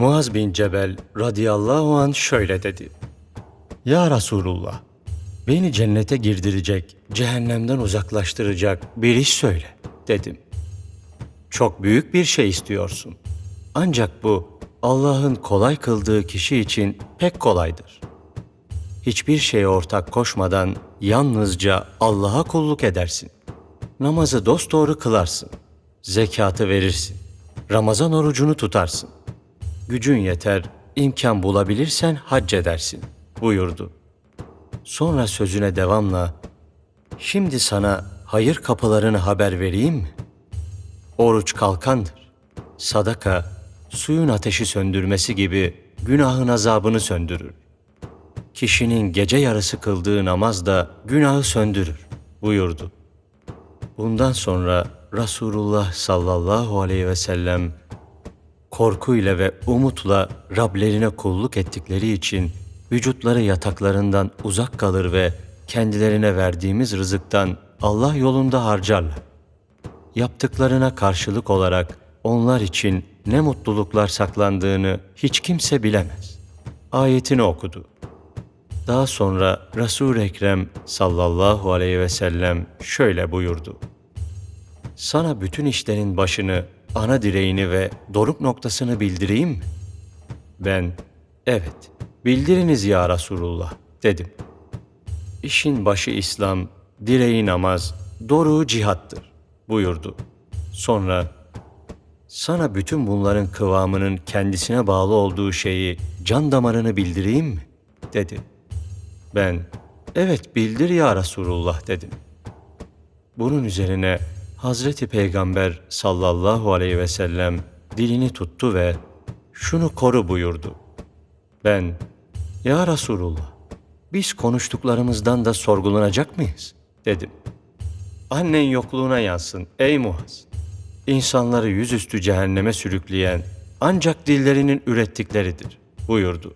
Muaz bin Cebel radıyallahu an şöyle dedi. Ya Resulullah, beni cennete girdirecek, cehennemden uzaklaştıracak bir iş söyle dedim. Çok büyük bir şey istiyorsun. Ancak bu Allah'ın kolay kıldığı kişi için pek kolaydır. Hiçbir şeye ortak koşmadan yalnızca Allah'a kulluk edersin. Namazı dosdoğru kılarsın. Zekatı verirsin. Ramazan orucunu tutarsın. Gücün yeter, imkan bulabilirsen hac edersin buyurdu. Sonra sözüne devamla, şimdi sana hayır kapılarını haber vereyim mi? Oruç kalkandır. Sadaka, suyun ateşi söndürmesi gibi günahın azabını söndürür. Kişinin gece yarısı kıldığı namaz da günahı söndürür buyurdu. Bundan sonra Resulullah sallallahu aleyhi ve sellem korkuyla ve umutla Rablerine kulluk ettikleri için vücutları yataklarından uzak kalır ve kendilerine verdiğimiz rızıktan Allah yolunda harcarlar. Yaptıklarına karşılık olarak onlar için ne mutluluklar saklandığını hiç kimse bilemez. Ayetini okudu. Daha sonra resul Ekrem sallallahu aleyhi ve sellem şöyle buyurdu. Sana bütün işlerin başını, ana direğini ve doruk noktasını bildireyim mi? Ben, evet, bildiriniz ya Resulullah dedim. İşin başı İslam, direği namaz, doruğu cihattır buyurdu. Sonra, sana bütün bunların kıvamının kendisine bağlı olduğu şeyi, can damarını bildireyim mi? dedi. Ben, evet bildir ya Resulullah dedim. Bunun üzerine Hazreti Peygamber sallallahu aleyhi ve sellem dilini tuttu ve şunu koru buyurdu. Ben, ya Resulullah, biz konuştuklarımızdan da sorgulanacak mıyız? dedim. Annen yokluğuna yansın ey Muaz. İnsanları yüzüstü cehenneme sürükleyen ancak dillerinin ürettikleridir buyurdu.